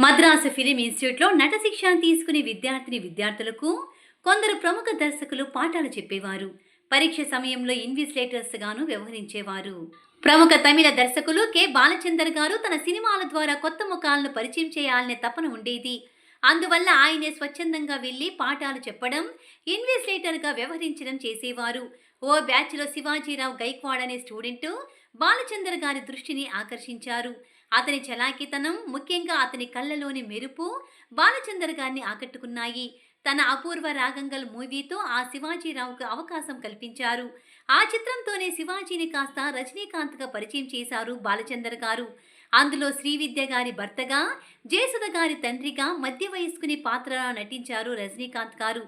Madras film ఇన్స్టిట్యూట్లో నట శిక్షణ తీసుకునే విద్యార్థిని విద్యార్థులకు కొందరు ప్రముఖ దర్శకులు పాఠాలు చెప్పేవారు. పరీక్ష సమయంలో ఇన్విజిలేటర్స్ గాను వ్యవహరించేవారు. ప్రముఖ తమిళ దర్శకులు కె. బాలచందర్ గారు తన సినిమాల ద్వారా కొత్త ముఖాలను పరిచయం చేయాలనే తపన ఉండేది. అందువల్ల ఆయనే స్వచ్ఛందంగా వెళ్ళి పాఠాలు చెప్పడం ఇన్విజిలేటర్గా వ్యవహరించడం చేసేవారు. ఓ బ్యాచ్లో శివాజీరావు గైక్వాడ్ అనే స్టూడెంట్ బాలచందర్ గారి దృష్టిని ఆకర్షించారు. అతని చలాకితనం ముఖ్యంగా అతని కళ్ళలోని మెరుపు బాలచందర్ గారిని ఆకట్టుకున్నాయి. తన అపూర్వ రాగంగల్ మూవీతో ఆ శివాజీరావుకు అవకాశం కల్పించారు. ఆ చిత్రంతోనే శివాజీని కాస్త రజనీకాంత్గా పరిచయం చేశారు బాలచందర్ గారు. అందులో శ్రీవిద్య గారి భర్తగా జయసుధ గారి తండ్రిగా మధ్య వయస్కుని పాత్రలో నటించారు రజనీకాంత్ గారు.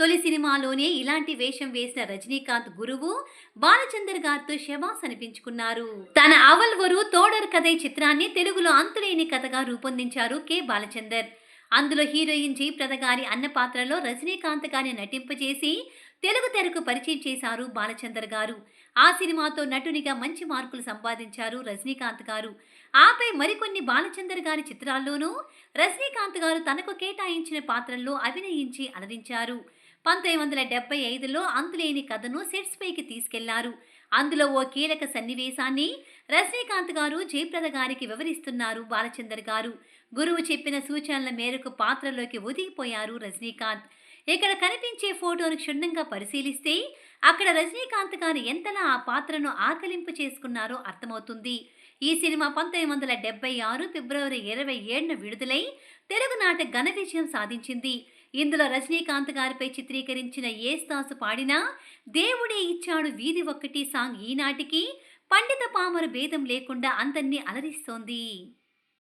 తొలి సినిమాలోనే ఇలాంటి వేషం వేసిన రజనీకాంత్ గురువు బాలచందర్ గారితో శబాస్ అనిపించుకున్నారు. తన అవల్వరు తోడర్ కథై చిత్రాన్ని తెలుగులో అంతులేని కథగా రూపొందించారు కె. బాలచందర్. అందులో హీరోయిన్ జయప్రద గారి అన్న పాత్రలో రజనీకాంత్ గారిని నటింపజేసి తెలుగు తెరకు పరిచయం చేశారు బాలచందర్ గారు. ఆ సినిమాతో నటునిగా మంచి మార్కులు సంపాదించారు రజనీకాంత్ గారు. ఆపై మరికొన్ని బాలచందర్ గారి చిత్రాల్లోనూ రజనీకాంత్ గారు తనకు కేటాయించిన పాత్రల్లో అభినయించి అలరించారు. పంతొమ్మిది వందల డెబ్బై ఐదులో అంతులేని కథను సెట్స్ పైకి తీసుకెళ్ళారు. అందులో ఓ కీలక సన్నివేశాన్ని రజనీకాంత్ గారు జయప్రద గారికి వివరిస్తున్నారు బాలచందర్ గారు. గురువు చెప్పిన సూచనల మేరకు పాత్రలోకి ఒదిగిపోయారు రజనీకాంత్. ఇక్కడ కనిపించే ఫోటోను క్షుణ్ణంగా పరిశీలిస్తే అక్కడ రజనీకాంత్ గారు ఎంతలా ఆ పాత్రను ఆకలింపు చేసుకున్నారో అర్థమవుతుంది. ఈ సినిమా పంతొమ్మిది వందల డెబ్బై ఆరు ఫిబ్రవరి ఇరవై ఏడున విడుదలై తెలుగునాట ఘన విజయం సాధించింది. ఇందులో రజనీకాంత్ గారిపై చిత్రీకరించిన ఏ ఏస్తాసు పాడినా దేవుడే ఇచ్చాడు వీధి ఒక్కటి సాంగ్ ఈనాటికి పండిత పామరు భేదం లేకుండా అందరినీ అలరిస్తోంది.